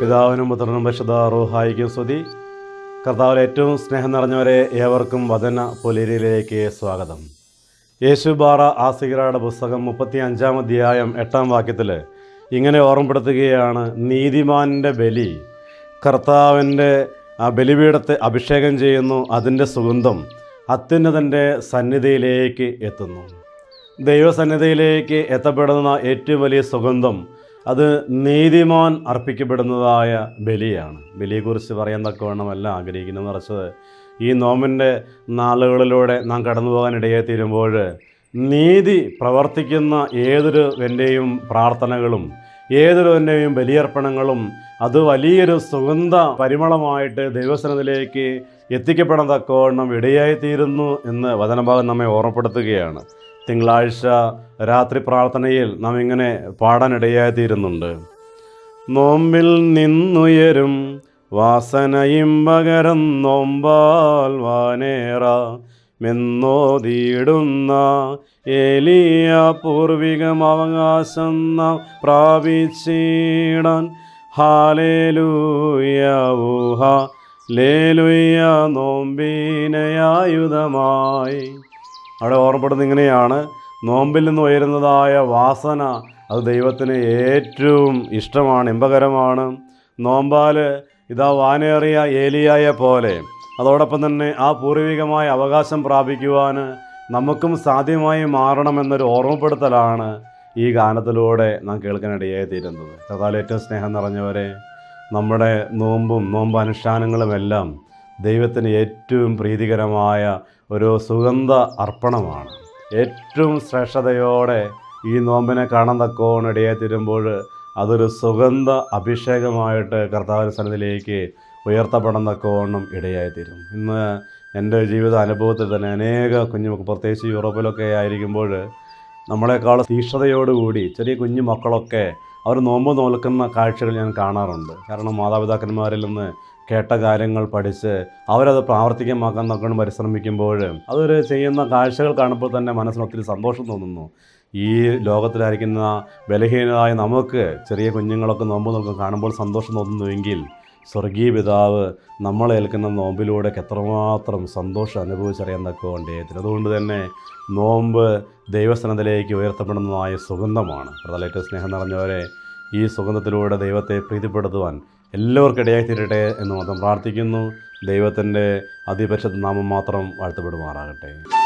പിതാവിനും പുത്രനും പരിശുദ്ധ റൂഹായിക്കും സ്തുതി. കർത്താവിൽ ഏറ്റവും സ്നേഹം നിറഞ്ഞവരെ ഏവർക്കും വചന പൊലിരിയിലേക്ക് സ്വാഗതം. യേശുബാറ ബാറ ആസിഗറയുടെ പുസ്തകം മുപ്പത്തി അഞ്ചാം അധ്യായം എട്ടാം വാക്യത്തിൽ ഇങ്ങനെ ഓർമ്മപ്പെടുത്തുകയാണ് നീതിമാന്റെ ബലി കർത്താവിന്റെ ആ ബലിപീഠത്തെ അഭിഷേകം ചെയ്യുന്നു അതിന്റെ സുഗന്ധം അത്യുന്നതന്റെ സന്നിധിയിലേക്ക് എത്തുന്നു. ദൈവസന്നിധിയിലേക്ക് എത്തപ്പെടുന്ന ഏറ്റവും വലിയ സുഗന്ധം അത് നീതിമാൻ അർപ്പിക്കപ്പെടുന്നതായ ബലിയാണ്. ബലിയെക്കുറിച്ച് പറയാൻ തക്കവണ്ണമല്ല ആഗ്രഹിക്കുന്നത്. നിറച്ചത് ഈ നോമിന്റെ നാളുകളിലൂടെ നാം കടന്നു പോകാൻ തീരുമ്പോൾ നീതി പ്രവർത്തിക്കുന്ന ഏതൊരു എന്റെയും പ്രാർത്ഥനകളും ഏതൊരു എന്റെയും ബലിയർപ്പണങ്ങളും അത് വലിയൊരു സുഗന്ധ പരിമളമായിട്ട് ദൈവസനത്തിലേക്ക് എത്തിക്കപ്പെടാൻ തക്കവണ്ണം ഇടയായിത്തീരുന്നു എന്ന് വചനഭാഗം നമ്മെ ഓർമ്മപ്പെടുത്തുകയാണ്. തിങ്കളാഴ്ച രാത്രി പ്രാർത്ഥനയിൽ നാം ഇങ്ങനെ പാടാനിടയായിത്തീരുന്നുണ്ട്. നോമ്പിൽ നിന്നുയരും വാസനയും പകരം നോമ്പാൽ വാനേറ മെന്നോതിയിടുന്ന ഏലിയ പൂർവികം അവകാശം നാം പ്രാപിച്ചിടാൻ. ഹാലേലൂയ ഊഹ ലേലുയ്യ നോമ്പിനയായുധമായി. അവിടെ ഓർമ്മപ്പെടുന്നത് ഇങ്ങനെയാണ്. നോമ്പിൽ നിന്ന് ഉയരുന്നതായ വാസന അത് ദൈവത്തിന് ഏറ്റവും ഇഷ്ടമാണ് ഇമ്പകരമാണ്. നോമ്പാൽ ഇതാ വാനേറിയ ഏലിയായ പോലെ അതോടൊപ്പം തന്നെ ആ പൂർവികമായ അവകാശം പ്രാപിക്കുവാൻ നമുക്കും സാധ്യമായി മാറണമെന്നൊരു ഓർമ്മപ്പെടുത്തലാണ് ഈ ഗാനത്തിലൂടെ നാം കേൾക്കാനിടയായി തീരുന്നത്. കഥാൽ ഏറ്റവും സ്നേഹം നിറഞ്ഞവരെ നമ്മുടെ നോമ്പും നോമ്പ് അനുഷ്ഠാനങ്ങളുമെല്ലാം ദൈവത്തിന് ഏറ്റവും പ്രീതികരമായ ഒരു സുഗന്ധ അർപ്പണമാണ്. ഏറ്റവും ശ്രേഷ്ഠതയോടെ ഈ നോമ്പിനെ കാണാൻ തക്കോണം തരുമ്പോൾ അതൊരു സുഗന്ധ അഭിഷേകമായിട്ട് കർത്താവിന്റെ സന്നിധിയിലേക്ക് ഉയർത്തപ്പെടാൻ തക്കവണ്ണം ഇടയായിത്തീരും. ഇന്ന് എന്റെ ജീവിത അനുഭവത്തിൽ തന്നെ അനേക കുഞ്ഞുമക്കൾ പ്രത്യേകിച്ച് യൂറോപ്പിലൊക്കെ ആയിരിക്കുമ്പോൾ നമ്മളെക്കാൾ തീഷ്ണതയോടുകൂടി ചെറിയ കുഞ്ഞു മക്കളൊക്കെ അവർ നോമ്പ് നോൽക്കുന്ന കാഴ്ചകൾ ഞാൻ കാണാറുണ്ട്. കാരണം മാതാപിതാക്കന്മാരിൽ നിന്ന് കേട്ട കാര്യങ്ങൾ പഠിച്ച് അവരത് പ്രാവർത്തികമാക്കാൻ നോക്കണം പരിശ്രമിക്കുമ്പോൾ അതൊരു ചെയ്യുന്ന കാഴ്ചകൾ കാണുമ്പോൾ തന്നെ മനസ്സിന് ഒത്തിരി സന്തോഷം തോന്നുന്നു. ഈ ലോകത്തിലായിരിക്കുന്ന ബലഹീനരായ നമുക്ക് ചെറിയ കുഞ്ഞുങ്ങളൊക്കെ നോമ്പ് നോക്കാൻ കാണുമ്പോൾ സന്തോഷം തോന്നുന്നുവെങ്കിൽ സ്വർഗീയ പിതാവ് നമ്മളെ ഏൽക്കുന്ന നോമ്പിലൂടെ എത്രമാത്രം സന്തോഷം അനുഭവിച്ചറിയാൻ തക്കോണ്ടേ അതുകൊണ്ട് തന്നെ നോമ്പ് ദൈവസ്ഥാനത്തിലേക്ക് ഉയർത്തപ്പെടുന്നതായ സുഗന്ധമാണ്. പ്രതലേറ്റ സ്നേഹം നിറഞ്ഞവരെ ഈ സുഗന്ധത്തിലൂടെ ദൈവത്തെ പ്രീതിപ്പെടുത്തുവാൻ എല്ലാവർക്കും ഇടയായി തീരട്ടെ എന്ന് മാത്രം പ്രാർത്ഥിക്കുന്നു. ദൈവത്തിന്റെ അതിപരിശുദ്ധ നാമം മാത്രം വാഴ്ത്തപ്പെടുമാറാകട്ടെ.